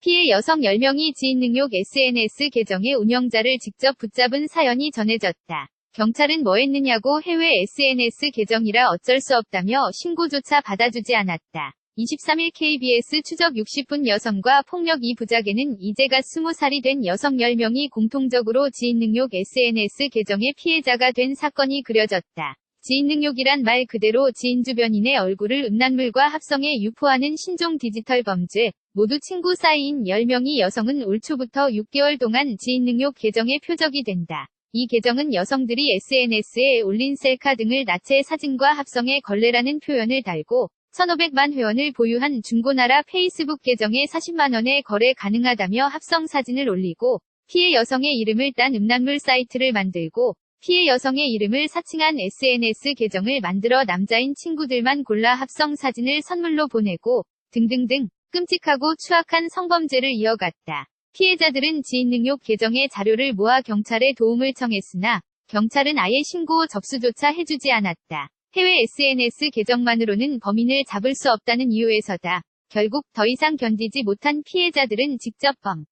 피해 여성 10명이 지인 능욕 SNS 계정의 운영자를 직접 붙잡은 사연이 전해졌다. 경찰은 뭐 했느냐고 해외 SNS 계정이라 어쩔 수 없다며 신고조차 받아주지 않았다. 23일 KBS 추적 60분 여성과 폭력 이 부작에는 이제가 20살이 된 여성 10명이 공통적으로 지인능욕 SNS 계정의 피해자가 된 사건이 그려졌다. 지인능욕이란 말 그대로 지인 주변인의 얼굴을 음란물과 합성해 유포하는 신종 디지털 범죄, 모두 친구 사이인 10명이 여성은 올 초부터 6개월 동안 지인능욕 계정의 표적이 된다. 이 계정은 여성들이 SNS에 올린 셀카 등을 나체 사진과 합성해 걸레라는 표현을 달고 1,500만 회원을 보유한 중고나라 페이스북 계정에 40만원에 거래 가능하다며 합성 사진을 올리고 피해 여성의 이름을 딴 음란물 사이트를 만들고 피해 여성의 이름을 사칭한 SNS 계정을 만들어 남자인 친구들만 골라 합성 사진을 선물로 보내고 등등등 끔찍하고 추악한 성범죄를 이어갔다. 피해자들은 지인능욕 계정의 자료를 모아 경찰에 도움을 청했으나 경찰은 아예 신고 접수조차 해주지 않았다. 해외 SNS 계정만으로는 범인을 잡을 수 없다는 이유에서다. 결국 더 이상 견디지 못한 피해자들은 직접 범